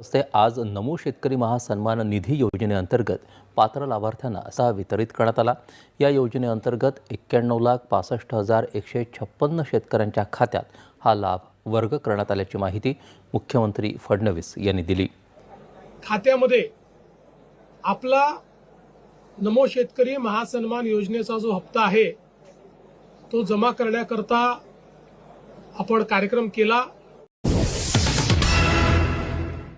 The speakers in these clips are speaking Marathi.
असते. आज नमो शेतकरी महासन्मान निधी योजनेअंतर्गत पात्र लाभार्थ्यांना असा वितरित करण्यात आला. या योजनेअंतर्गत एक्क्याण्णव लाख पासष्ट हजार एकशे छप्पन्न शेतकऱ्यांच्या खात्यात हा लाभ वर्ग करण्यात आल्याची माहिती मुख्यमंत्री फडणवीस यांनी दिली. खात्यामध्ये आपला नमो शेतकरी महासन्मान योजनेचा जो हप्ता आहे तो जमा करण्याकरता आपण कार्यक्रम केला.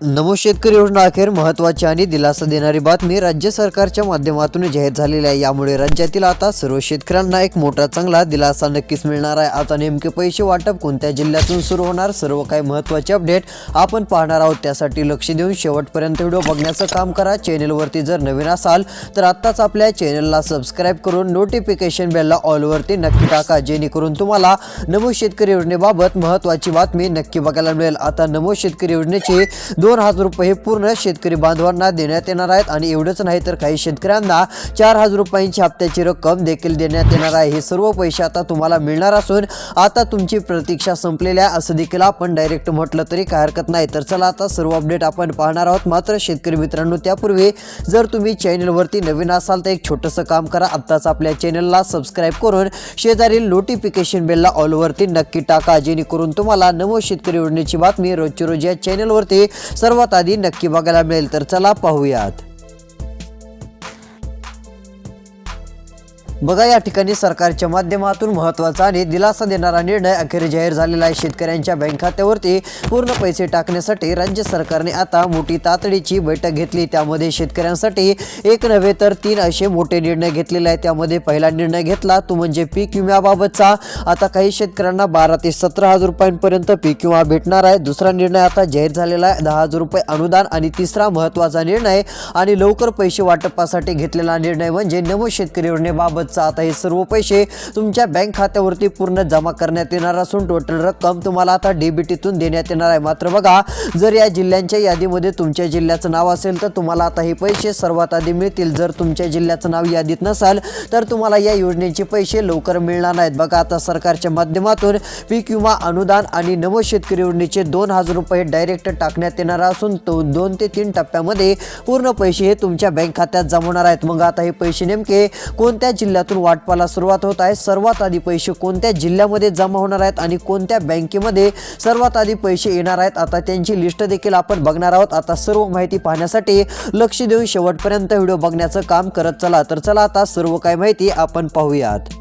नमो शेतकरी योजना अखेर महत्वाची आणि दिलासा देणारी बातमी राज्य सरकारच्या माध्यमातून जाहीर झालेली आहे. यामुळे राज्यातील आता सर्व शेतकऱ्यांना एक मोठा चांगला दिलासा नक्कीच मिळणार आहे. आता नेमके पैसे वाटप कोणत्या जिल्ह्यातून सुरू होणार सर्व काही महत्त्वाचे अपडेट आपण पाहणार आहोत. त्यासाठी लक्ष देऊन शेवटपर्यंत व्हिडिओ बघण्याचं काम करा. चॅनेलवरती जर नवीन असाल तर आत्ताच आपल्या चॅनेलला सबस्क्राईब करून नोटिफिकेशन बेलला ऑलवरती नक्की टाका जेणेकरून तुम्हाला नमो शेतकरी योजनेबाबत महत्वाची बातमी नक्की बघायला मिळेल. आता नमो शेतकरी योजनेचे दोन दोन हजार रुपये हे पूर्ण शेतकरी बांधवांना देण्यात येणार आहेत आणि एवढंच नाही तर काही शेतकऱ्यांना चार हजार रुपयांची हप्त्याची रक्कम देखील देण्यात येणार आहे. हे सर्व पैसे आता तुम्हाला मिळणार असून आता तुमची प्रतीक्षा संपलेल्या आहे असं देखील आपण डायरेक्ट म्हटलं तरी काय हरकत नाही. तर चला आता सर्व अपडेट आपण पाहणार आहोत. मात्र शेतकरी मित्रांनो त्यापूर्वी जर तुम्ही चॅनलवरती नवीन असाल तर एक छोटंसं काम करा. आत्ताच आपल्या चॅनलला सबस्क्राईब करून शेजारील नोटिफिकेशन बेलला ऑलवरती नक्की टाका. जेणेकरून तुम्हाला नमो शेतकरी योजनेची बातमी रोजची रोज या चॅनलवरती सर्वात आधी नक्की बघायला मिळेल तर चला पाहूयात. बघा या ठिकाणी सरकारच्या माध्यमातून महत्त्वाचा आणि दिलासा देणारा निर्णय अखेर जाहीर झालेला आहे. शेतकऱ्यांच्या बँक खात्यावरती पूर्ण पैसे टाकण्यासाठी राज्य सरकारने आता मोठी तातडीची बैठक घेतली. त्यामध्ये शेतकऱ्यांसाठी एक नव्हे तर तीन असे मोठे निर्णय घेतलेले आहेत. त्यामध्ये पहिला निर्णय घेतला तो म्हणजे पीक विम्याबाबतचा. आता काही शेतकऱ्यांना बारा ते सतरा हजार रुपयांपर्यंत पीक विमा भेटणार आहे. दुसरा निर्णय आता जाहीर झालेला आहे. दहा हजार रुपये अनुदान आणि तिसरा महत्त्वाचा निर्णय आणि लवकर पैसे वाटपासाठी घेतलेला निर्णय म्हणजे नमो शेतकरी योजनेबाबतचा आता हे सर्व पैसे तुमच्या बँक खात्यावरती पूर्ण जमा करण्यात येणार असून टोटल रक्कम तुम्हाला आता डीबीटीतून देण्यात येणार आहे. मात्र बघा जर या जिल्ह्यांच्या यादीमध्ये तुमच्या जिल्ह्याचं नाव असेल तर तुम्हाला आता हे पैसे सर्वात आधी मिळतील. जर तुमच्या जिल्ह्याचं नाव यादीत नसाल तर तुम्हाला या योजनेचे पैसे लवकर मिळणार नाहीत. बघा आता सरकारच्या माध्यमातून पीक विमा अनुदान आणि नव शेतकरी योजनेचे दोन हजार रुपये डायरेक्ट टाकण्यात येणार असून तो दोन ते तीन टप्प्यामध्ये पूर्ण पैसे हे तुमच्या बँक खात्यात जमवणार आहेत. मग आता हे पैसे नेमके कोणत्या जिल्ह्यात जिल्ह्यातून वाटपाला सुरुवात होत आहे. सर्वात आधी पैसे कोणत्या जिल्ह्यामध्ये जमा होणार आहेत आणि कोणत्या बँकेमध्ये सर्वात आधी पैसे येणार आहेत? आता त्यांची लिस्ट देखील आपण बघणार आहोत. आता सर्व माहिती पाहण्यासाठी लक्ष देऊन शेवटपर्यंत व्हिडिओ बघण्याचं काम करत चला. तर चला आता सर्व काही माहिती आपण पाहूयात.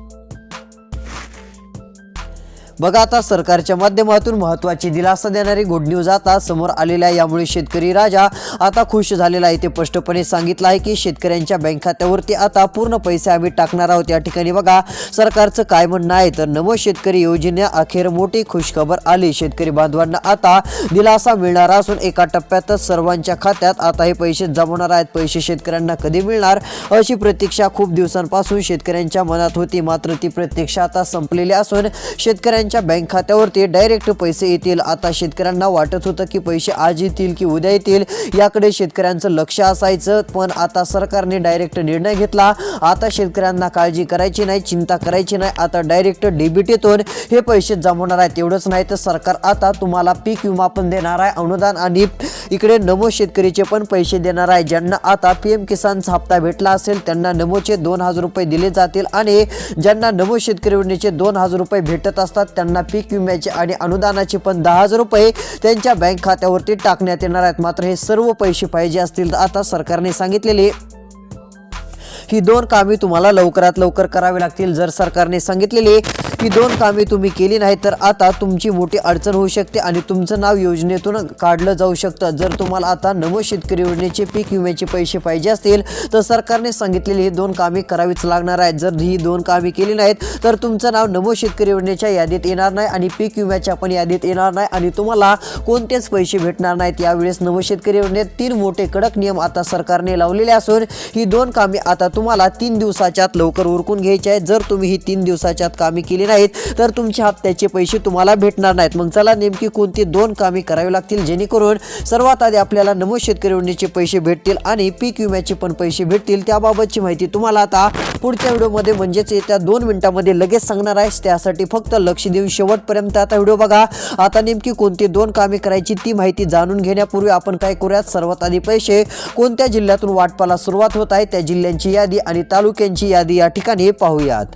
बघा आता सरकारच्या माध्यमातून महत्वाची दिलासा देणारी गुड न्यूज आता समोर आलेल्या आहे. यामुळे शेतकरी राजा आता खुश झालेला आहे. ते स्पष्टपणे सांगितलं आहे की शेतकऱ्यांच्या बँक खात्यावरती आता पूर्ण पैसे आम्ही टाकणार आहोत. या ठिकाणी बघा सरकारचं काय म्हणणं आहे? तर नमो शेतकरी योजने अखेर मोठी खुशखबर आली. शेतकरी बांधवांना आता दिलासा मिळणार असून एका टप्प्यातच सर्वांच्या खात्यात आता हे पैसे जमवणार आहेत. पैसे शेतकऱ्यांना कधी मिळणार अशी प्रतीक्षा खूप दिवसांपासून शेतकऱ्यांच्या मनात होती. मात्र ती प्रतीक्षा आता संपलेली असून शेतकऱ्यांच्या बँक खात्यावरती डायरेक्ट पैसे येतील. आता शेतकऱ्यांना वाटत होतं की पैसे आज येतील की उद्या येतील याकडे शेतकऱ्यांचं लक्ष असायचं. पण आता सरकारने डायरेक्ट निर्णय घेतला. आता शेतकऱ्यांना काळजी करायची नाही चिंता करायची नाही. आता डायरेक्ट डेबिट येतून हे पैसे जमवणार आहेत एवढंच नाही तर सरकार आता तुम्हाला पीक विमा पण देणार आहे अनुदान आणि इकडे नमो शेतकरीचे पण पैसे देणार आहे. ज्यांना आता पी एम किसानचा हप्ता भेटला असेल त्यांना नमोचे दोन हजार रुपये दिले जातील आणि ज्यांना नमो शेतकरी योजनेचे दोन हजार रुपये भेटत असतात त्यांना पीक विम्याचे आणि अनुदानाचे पण दहा हजार रुपये त्यांच्या बँक खात्यावरती टाकण्यात येणार आहेत. मात्र हे सर्व पैसे पाहिजे असतील तर आता सरकारने सांगितलेले ही दोन कामे तुम्हाला लवकरात लवकर करावी लागतील. जर सरकारने सांगितलेली ही दोन कामे तुम्ही केली नाही तर आता तुमची मोठी अडचण होऊ शकते आणि तुमचं नाव योजनेतून काढलं जाऊ शकतं. जर तुम्हाला आता नमो शेतकरी योजनेचे पीक विम्याचे पैसे पाहिजे असतील तर सरकारने सांगितलेली ही दोन कामे करावीच लागणार आहेत. जर ही दोन कामे केली नाहीत तर तुमचं नाव नमो शेतकरी योजनेच्या यादीत येणार नाही आणि पीक विम्याच्या पण यादीत येणार नाही आणि तुम्हाला कोणतेच पैसे भेटणार नाहीत. यावेळेस नमो शेतकरी योजनेत तीन मोठे कडक नियम आता सरकारने लावलेले असून ही दोन कामे आता तुम्हाला तीन दिवसाच्या आत लवकर उरकून घ्यायचे आहेत. जर तुम्ही ही तीन दिवसाच्या आत कामे केली नाहीत तर तुमच्या हप्त्याचे पैसे तुम्हाला भेटणार नाहीत. मग चला नेमकी कोणती दोन कामे करावी लागतील? जेणेकरून सर्वात आधी आपल्याला नमो शेतकरी योजनेचे पैसे भेटतील आणि पीक विम्याचे पण पैसे भेटतील. त्याबाबतची माहिती तुम्हाला आता पुढच्या व्हिडिओमध्ये म्हणजेच येत्या दोन मिनिटामध्ये लगेच सांगणार आहे. त्यासाठी फक्त लक्ष देऊन शेवटपर्यंत आता व्हिडिओ बघा. आता नेमकी कोणती दोन कामे करायची ती माहिती जाणून घेण्यापूर्वी आपण काय करूयात? सर्वात आधी पैसे. कोणत्या जिल्ह्यातून वाटपाला सुरुवात होत आहे? त्या जिल्ह्यांची यादी आणि तालुक्यांची यादी या ठिकाणी पाहूयात.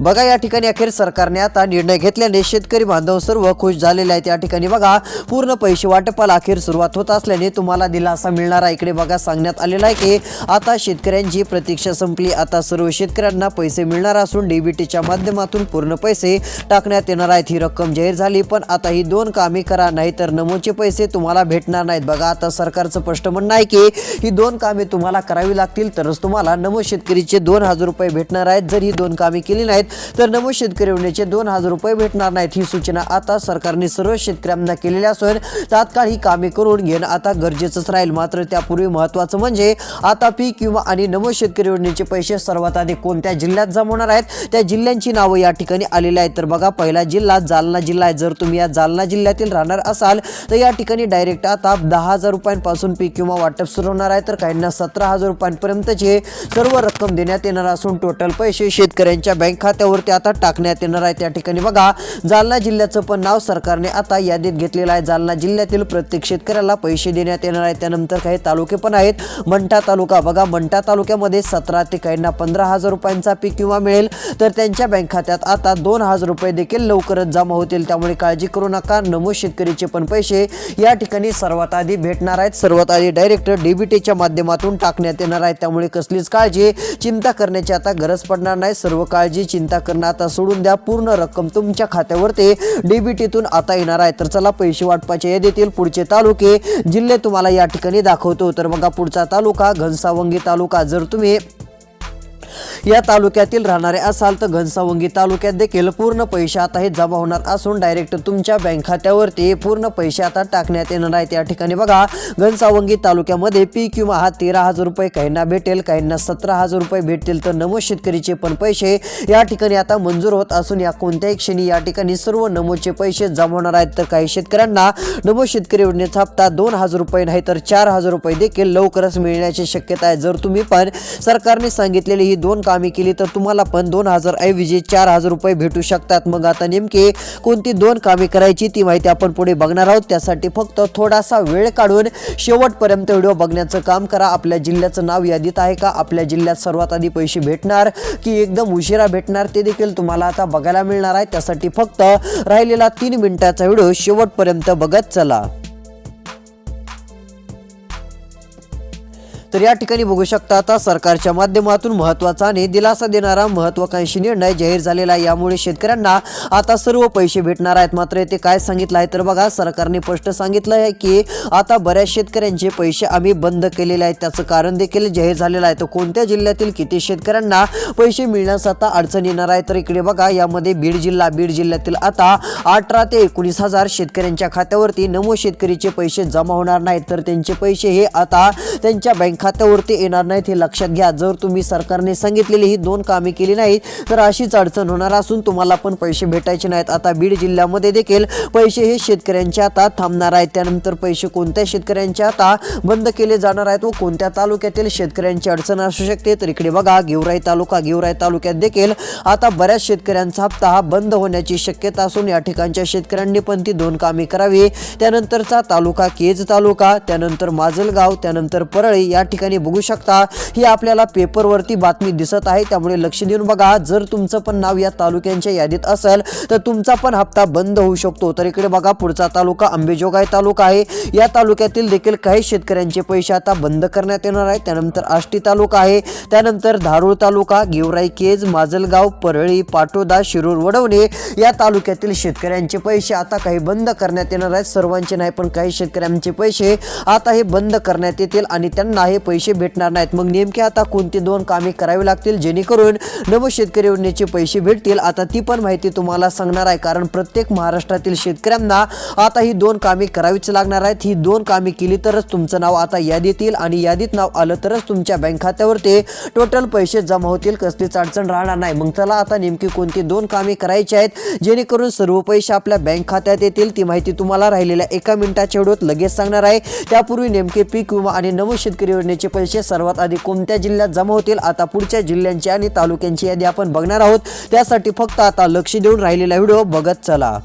बघा या ठिकाणी अखेर सरकारने आता निर्णय घेतल्याने शेतकरी बांधव सर्व खुश झालेले आहेत. या ठिकाणी बघा पूर्ण पैसे वाटपाला अखेर सुरुवात होत असल्याने तुम्हाला दिलासा मिळणार आहे. इकडे बघा सांगण्यात आलेला आहे की आता शेतकऱ्यांची प्रतीक्षा संपली. आता सर्व शेतकऱ्यांना पैसे मिळणार असून डीबीटीच्या माध्यमातून पूर्ण पैसे टाकण्यात येणार आहेत. ही रक्कम जाहीर झाली पण आता ही दोन कामे करा नाहीतर नमोचे पैसे तुम्हाला भेटणार नाहीत. बघा आता सरकारचं स्पष्ट म्हणणं आहे की ही दोन कामे तुम्हाला करावी लागतील तरच तुम्हाला नमो शेतकरीचे दोन हजार रुपये भेटणार आहेत. जर ही दोन कामे केली नाहीत तर नमो शेतकरी योजनेचे दोन हजार रुपये भेटणार नाहीत. ही सूचना आता सरकारने सर्व शेतकऱ्यांना केलेली असून तात्काळ ही कामे करून घेणं आता गरजेचंच राहील. मात्र त्यापूर्वी महत्त्वाचं म्हणजे आता पीक विमा आणि नमो शेतकरी योजनेचे पैसे सर्वात आधी कोणत्या जिल्ह्यात जमा होणार आहेत? त्या जिल्ह्यांची नावं या ठिकाणी आलेली आहेत. तर बघा पहिला जिल्हा जालना जिल्हा आहे. जर तुम्ही या जालना जिल्ह्यातील राहणार असाल तर या ठिकाणी डायरेक्ट आता दहा हजार रुपयांपासून पीक विमा वाटप सुरू होणार आहे. तर काहींना सतरा हजार रुपयांपर्यंतचे सर्व रक्कम देण्यात येणार असून टोटल पैसे शेतकऱ्यांच्या बँक खात्यात खात्यावरती आता टाकण्यात येणार आहे. त्या ठिकाणी बघा जालना जिल्ह्याचं पण नाव सरकारने आता यादीत घेतलेलं आहे. जालना जिल्ह्यातील प्रत्येक शेतकऱ्याला पैसे देण्यात येणार आहे. त्यानंतर काही तालुके पण आहेत. मंठा तालुका बघा मंठा तालुक्यामध्ये सतरा ते काहींना पंधरा हजार रुपयांचा पीक विमा मिळेल. तर त्यांच्या बँक खात्यात आता दोन हजार रुपये देखील लवकरच जमा होतील. त्यामुळे काळजी करू नका. नमो शेतकरीचे पण पैसे या ठिकाणी सर्वात आधी भेटणार आहेत. सर्वात आधी डायरेक्ट डीबीटीच्या माध्यमातून टाकण्यात येणार आहे त्यामुळे कसलीच काळजी चिंता करण्याची आता गरज पडणार नाही. सर्व काळजी चिंता करणं आता सोडून द्या. पूर्ण रक्कम तुमच्या खात्यावर ते डीबीटीतून आता येणार आहे. तर चला पैसे वाटपाच्या यादीतील पुढचे तालुके. जिल्हे तुम्हाला या ठिकाणी दाखवतो. तर बघा पुढचा तालुका घनसावंगी तालुका. जर तुम्ही या तालुक्यातील राहणारे असाल तर घनसावंगी तालुक्यात देखील पूर्ण पैसे आता हे जमा होणार असून डायरेक्ट तुमच्या बँक खात्यावरती पूर्ण पैसे आता टाकण्यात येणार आहेत. या ठिकाणी बघा घनसावंगी तालुक्यामध्ये पीक विमा हा तेरा हजार रुपये काहींना भेटेल काहींना सतरा हजार रुपये भेटतील तर नमो शेतकरीचे पण पैसे या ठिकाणी आता मंजूर होत असून या कोणत्याही क्षणी या ठिकाणी सर्व नमोचे पैसे जमा होणार आहेत. तर काही शेतकऱ्यांना नमो शेतकरी योजनेचा हप्ता दोन हजार रुपये नाही तर चार हजार रुपये देखील लवकरच मिळण्याची शक्यता आहे. जर तुम्ही पण सरकारने सांगितलेली ही दोन कामे केली तर तुम्हाला पण दोन हजार ऐवजी चार हजार रुपये भेटू शकतात. मग आता नेमके कोणती दोन कामे करायची ती माहिती आपण पुढे बघणार आहोत. त्यासाठी फक्त थोडासा वेळ काढून शेवटपर्यंत व्हिडिओ बघण्याचं काम करा. आपल्या जिल्ह्याचं नाव यादीत आहे का? आपल्या जिल्ह्यात सर्वात आधी पैसे भेटणार की एकदम उशिरा भेटणार ते देखील तुम्हाला आता बघायला मिळणार आहे. त्यासाठी फक्त राहिलेला तीन मिनिटाचा व्हिडिओ शेवटपर्यंत बघत चला. तर या ठिकाणी बघू शकता आता सरकारच्या माध्यमातून महत्त्वाचा आणि दिलासा देणारा महत्वाकांक्षी निर्णय जाहीर झालेला आहे. यामुळे शेतकऱ्यांना आता सर्व पैसे भेटणार आहेत. मात्र येथे काय सांगितलं आहे तर बघा सरकारने स्पष्ट सांगितलं आहे की आता बऱ्याच शेतकऱ्यांचे पैसे आम्ही बंद केलेले आहेत. त्याचं कारण देखील जाहीर झालेलं आहे. तर कोणत्या जिल्ह्यातील किती शेतकऱ्यांना पैसे मिळण्यास आता अडचण येणार आहे? तर इकडे बघा यामध्ये बीड जिल्हा बीड जिल्ह्यातील आता अठरा ते एकोणीस हजार शेतकऱ्यांच्या खात्यावरती नमो शेतकरीचे पैसे जमा होणार नाहीत. तर त्यांचे पैसे हे आता त्यांच्या बँक खात्यावरती येणार नाहीत हे लक्षात घ्या. जर तुम्ही सरकारने सांगितलेली ही दोन कामे केली नाहीत तर अशीच अडचण होणार असून तुम्हाला पण पैसे भेटायचे नाहीत. आता बीड जिल्ह्यामध्ये देखील पैसे हे शेतकऱ्यांच्या आता थांबणार आहेत. त्यानंतर पैसे कोणत्या शेतकऱ्यांच्या आता बंद केले जाणार आहेत व कोणत्या तालुक्यातील शेतकऱ्यांची अडचण असू शकते तर इकडे बघा. गेवराई तालुका गेवराई तालुक्यात देखील आता बऱ्याच शेतकऱ्यांचा हप्ता हा बंद होण्याची शक्यता असून या ठिकाणच्या शेतकऱ्यांनी पण ती दोन कामे करावी. त्यानंतरचा तालुका केज तालुका त्यानंतर माजलगाव त्यानंतर परळी या ठिकाणी बघू शकता. ही आपल्याला पेपरवरती बातमी दिसत आहे. त्यामुळे लक्ष देऊन बघा. जर तुमचं पण नाव या तालुक्यांच्या यादीत असेल तर तुमचा पण हप्ता बंद होऊ शकतो. तर इकडे बघा पुढचा तालुका अंबेजोगाई तालुका आहे. या तालुक्यातील देखील काही शेतकऱ्यांचे पैसे आता बंद करण्यात येणार आहेत. त्यानंतर आष्टी तालुका आहे. त्यानंतर धारूळ तालुका गेवराई केज माजलगाव परळी पाटोदा शिरूर वडवणे या तालुक्यातील शेतकऱ्यांचे पैसे आता काही बंद करण्यात येणार आहेत. सर्वांचे नाही पण काही शेतकऱ्यांचे पैसे आता हे बंद करण्यात येतील आणि त्यांना हे हे पैसे भेटणार नाहीत. मग नेमके आता कोणती दोन कामे करावी लागतील? जेणेकरून नमो शेतकरी योजनेचे पैसे भेटतील. आता ती पण माहिती तुम्हाला सांगणार आहे. कारण प्रत्येक महाराष्ट्रातील शेतकऱ्यांना आता ही दोन कामे करावीच लागणार आहेत. ही दोन कामे केली तरच तुमचं नाव आता यादीत येईल आणि यादीत नाव आलं तरच तुमच्या बँक खात्यावरती टोटल पैसे जमा होतील. कसलीच अडचण राहणार नाही. मग चला आता नेमकी कोणती दोन कामे करायची आहेत जेणेकरून सर्व पैसे आपल्या बँक खात्यात येतील. ती माहिती तुम्हाला राहिलेल्या एका मिनिटाच्या व्हिडिओत लगेच सांगणार आहे. त्यापूर्वी नेमके पीक विमा आणि नमो शेतकरी योजनेचे पैसे सर्वात आधी कोणत्या जिल्ह्यात जमा होतील? आता पुढच्या जिल्ह्यांची आणि तालुक्यांची यादी आपण बघणार आहोत. त्यासाठी फक्त आता लक्ष देऊन राहिलेला व्हिडिओ बघत चला.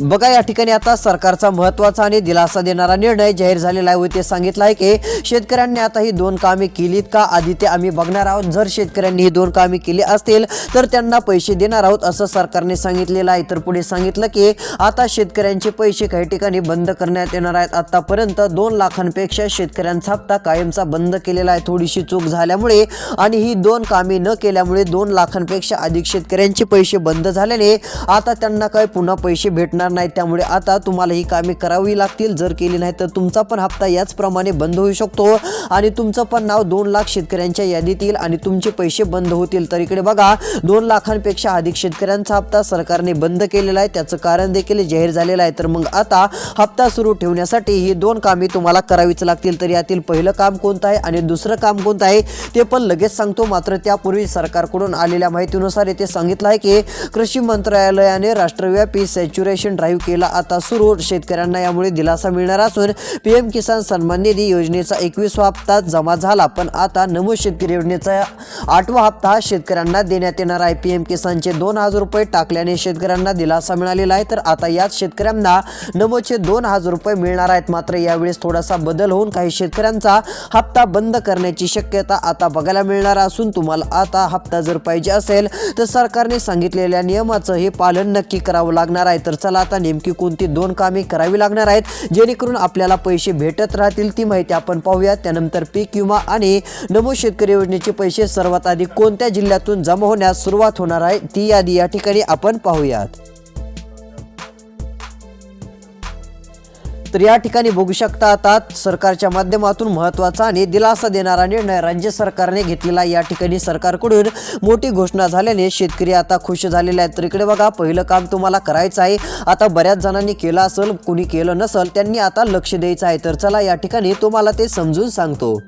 बघा या ठिकाणी आता सरकारचा महत्त्वाचा आणि दिलासा देणारा निर्णय जाहीर झालेला आहे. व ते सांगितलं आहे की शेतकऱ्यांनी आता ही दोन कामे केलीत का? आधी ते आम्ही बघणार आहोत. जर शेतकऱ्यांनी ही दोन कामे केली असतील तर त्यांना पैसे देणार आहोत असं सरकारने सांगितलेलं आहे. तर पुढे सांगितलं की आता शेतकऱ्यांचे पैसे काही ठिकाणी बंद करण्यात येणार आहेत. आतापर्यंत दोन लाखांपेक्षा शेतकऱ्यांचा हप्ता कायमचा बंद केलेला आहे. थोडीशी चूक झाल्यामुळे आणि ही दोन कामे न केल्यामुळे दोन लाखांपेक्षा अधिक शेतकऱ्यांचे पैसे बंद झाल्याने आता त्यांना काय पुन्हा पैसे भेटणार नाहीत त्यामुळे आता तुम्हाला ही कामे करावी लागतील. जर केली नाही तर तुमचा पण हप्ता याचप्रमाणे बंद होऊ शकतो. आणि तुमचं पण नाव दोन लाख शेतकऱ्यांच्या यादीत येईल आणि तुमचे पैसे बंद होतील. तर इकडे बघा दोन लाखांपेक्षा अधिक शेतकऱ्यांचा हप्ता सरकारने बंद केलेला आहे. त्याचं कारण देखील जाहीर झालेलं आहे. तर मग आता हप्ता सुरू ठेवण्यासाठी ही दोन कामे तुम्हाला करावीच लागतील. तर यातील पहिलं काम कोणतं आहे आणि दुसरं काम कोणतं आहे ते पण लगेच सांगतो. मात्र त्यापूर्वी सरकारकडून आलेल्या माहितीनुसार येथे सांगितलं आहे की कृषी मंत्रालयाने राष्ट्रव्यापी सॅच्युरेशन ड्राईव्ह केला. आता सुरू शेतकऱ्यांना यामुळे दिलासा मिळणार असून पीएम किसान सन्मान निधी योजनेचा एकवीसवा हप्ता जमा झाला. पण आता नमो शेतकरी योजनेचा आठवा हप्ता हा शेतकऱ्यांना देण्यात येणार आहे. पीएम किसानचे दोन हजार रुपये टाकल्याने शेतकऱ्यांना दिलासा मिळालेला आहे. तर आता याच शेतकऱ्यांना नमोचे दोन हजार रुपये मिळणार आहेत. मात्र यावेळेस थोडासा बदल होऊन काही शेतकऱ्यांचा हप्ता बंद करण्याची शक्यता आता बघायला मिळणार असून तुम्हाला आता हप्ता जर पाहिजे असेल तर सरकारने सांगितलेल्या नियमाचं हे पालन नक्की करावं लागणार आहे. तर चला आता नेमकी कोणती दोन कामे करावी लागणार आहेत जेणेकरून आपल्याला पैसे भेटत राहतील ती माहिती आपण पाहूया त्यानंतर पीक विमा आणि नमो शेतकरी योजनेचे पैसे सर्वात आधी कोणत्या जिल्ह्यातून जमा होण्यास सुरुवात होणार आहे ती यादी या ठिकाणी आपण पाहूयात. तर या ठिकाणी बघू शकता आता सरकारच्या माध्यमातून महत्त्वाचा आणि दिलासा देणारा निर्णय राज्य सरकारने घेतलेला या ठिकाणी सरकारकडून मोठी घोषणा झाल्याने शेतकरी आता खुश झालेले आहेत. तर इकडे बघा पहिलं काम तुम्हाला करायचं आहे. आता बऱ्याच जणांनी केलं असेल कुणी केलं नसेल त्यांनी आता लक्ष द्यायचं आहे. तर चला या ठिकाणी तुम्हाला ते समजून सांगतो.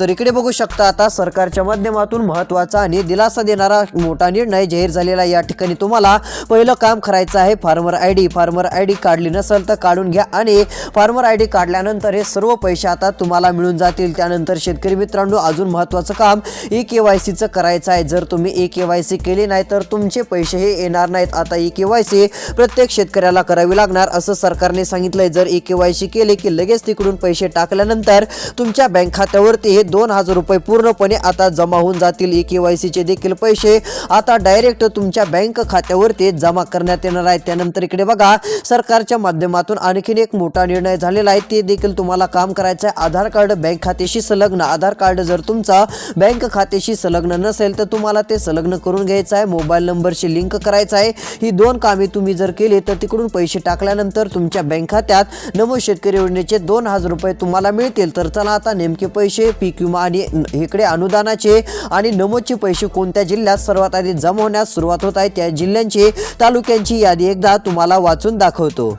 तर इकडे बघू शकता आता सरकारच्या माध्यमातून महत्त्वाचा आणि दिलासा देणारा मोठा निर्णय जाहीर झालेला या ठिकाणी तुम्हाला पहिलं काम करायचं आहे. Farmer I D farmer I D काढली नसेल तर काढून घ्या आणि फार्मर आय डी काढल्यानंतर हे सर्व पैसे आता तुम्हाला मिळून जातील. त्यानंतर शेतकरी मित्रांनो अजून महत्त्वाचं काम ई के वाय सीचं करायचं आहे. जर तुम्ही ई के वाय सी केली नाही तर तुमचे पैसे हे येणार नाहीत. आता ई के वाय सी प्रत्येक शेतकऱ्याला करावी लागणार असं सरकारने सांगितलंय. जर ई के वाय सी केले की लगेच तिकडून पैसे टाकल्यानंतर तुमच्या बँक खात्यावरती हे दोन हजार रुपये पूर्णपणे आता जमा होऊन जातील. ई के वाय सीचे देखील पैसे आता डायरेक्ट तुमच्या बँक खात्यावरती जमा करण्यात येणार आहे त्यानंतर इकडे बघा सरकारच्या माध्यमातून आणखीन एक मोठा निर्णय झालेला आहे. ते देखील तुम्हाला काम करायचं आहे आधार कार्ड बँक खात्याशी संलग्न. आधार कार्ड जर तुमचा बँक खात्याशी संलग्न नसेल तर तुम्हाला ते संलग्न करून घ्यायचं आहे मोबाईल नंबरशी लिंक करायचं आहे ही दोन कामे तुम्ही जर केली तर तिकडून पैसे टाकल्यानंतर तुमच्या बँक खात्यात नमो शेतकरी योजनेचे दोन हजार रुपये तुम्हाला मिळतील. तर चला आता नेमके पैसे पीक किंवा आणि इकडे अनुदानाचे आणि नमोदचे पैसे कोणत्या जिल्ह्यात सर्वात आधी जमा होण्यास सुरुवात होत आहे त्या जिल्ह्यांची तालुक्यांची यादी एकदा तुम्हाला वाचून दाखवतो.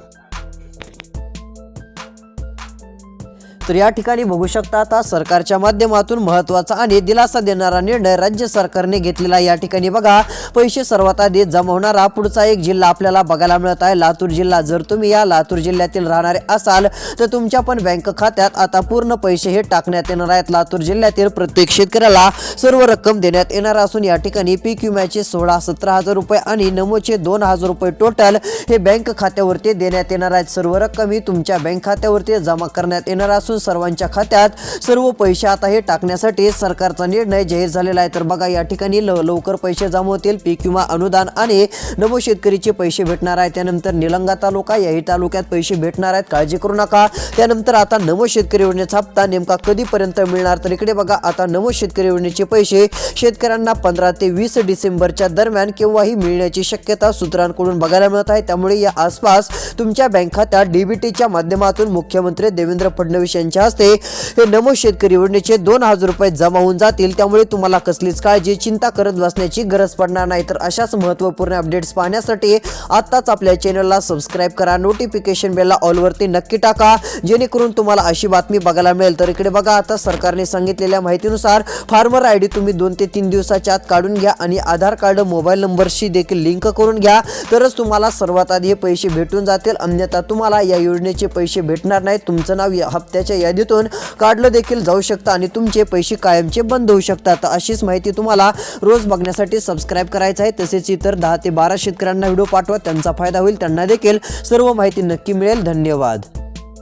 तर या ठिकाणी बघू शकता आता सरकारच्या माध्यमातून महत्त्वाचा आणि दिलासा देणारा निर्णय राज्य सरकारने घेतलेला या ठिकाणी बघा पैसे सर्वात आधी जमा होणारा पुढचा एक जिल्हा आपल्याला बघायला मिळत आहे. लातूर जिल्हा जर तुम्ही या लातूर जिल्ह्यातील राहणारे असाल तर तुमच्या पण बँक खात्यात आता पूर्ण पैसे हे टाकण्यात येणार आहेत. लातूर जिल्ह्यातील प्रत्येक शेतकऱ्याला सर्व रक्कम देण्यात येणार असून या ठिकाणी पीक विम्याचे सोळा सतरा हजार रुपये आणि नमोचे दोन हजार रुपये टोटल हे बँक खात्यावरती देण्यात येणार आहेत. सर्व रक्कम ही तुमच्या बँक खात्यावरती जमा करण्यात येणार असून सर्वांच्या खात्यात. सर्व पैसे आता हे टाकण्यासाठी सरकारचा निर्णय जाहीर झालेला आहे. तर बघा या ठिकाणी लवकर पैसे जमा होतील पीक विमा अनुदान आणि नमो शेतकरीचे पैसे भेटणार आहे त्यानंतर निलंगा तालुका याही तालुक्यात पैसे भेटणार आहेत. काळजी करू नका. त्यानंतर आता नमो शेतकरी योजनेचा हप्ता नेमका कधीपर्यंत मिळणार? तर इकडे बघा आता नमो शेतकरी योजनेचे पैसे शेतकऱ्यांना पंधरा ते वीस डिसेंबरच्या दरम्यान केव्हाही मिळण्याची शक्यता सूत्रांकडून बघायला मिळत आहे. त्यामुळे या आसपास तुमच्या बँक खात्यात डीबीटीच्या माध्यमातून मुख्यमंत्री देवेंद्र फडणवीस यांनी यांच्या हस्ते हे नमो शेतकरी योजनेचे दोन हजार रुपये जमा होऊन जातील. त्यामुळे तुम्हाला कसलीच काळजी चिंता करत बसण्याची गरज पडणार नाही. तर अशाच महत्त्वपूर्ण अपडेट्स पाहण्यासाठी आत्ताच आपल्या चॅनलला सबस्क्राईब करा. नोटिफिकेशन बेलला ऑलवरती नक्की टाका. जेणेकरून तुम्हाला अशी बातमी बघायला मिळेल. तर इकडे बघा आता सरकारने सांगितलेल्या माहितीनुसार फार्मर आय डी तुम्ही दोन ते तीन दिवसाच्या आत काढून घ्या आणि आधार कार्ड मोबाईल नंबरशी देखील लिंक करून घ्या. तरच तुम्हाला सर्वात आधी हे पैसे भेटून जातील. अन्यथा तुम्हाला या योजनेचे पैसे भेटणार नाही. तुमचं नाव या हप्त्याच्या यादीतून काढलं देखील जाऊ शकतं आणि तुमचे पैसे कायमचे बंद होऊ शकतात. अशीच माहिती तुम्हाला रोज बघण्यासाठी सबस्क्राईब करायचं आहे. तसेच इतर दहा ते बारा शेतकऱ्यांना व्हिडिओ पाठवा. त्यांचा फायदा होईल. त्यांना देखील सर्व माहिती नक्की मिळेल. धन्यवाद.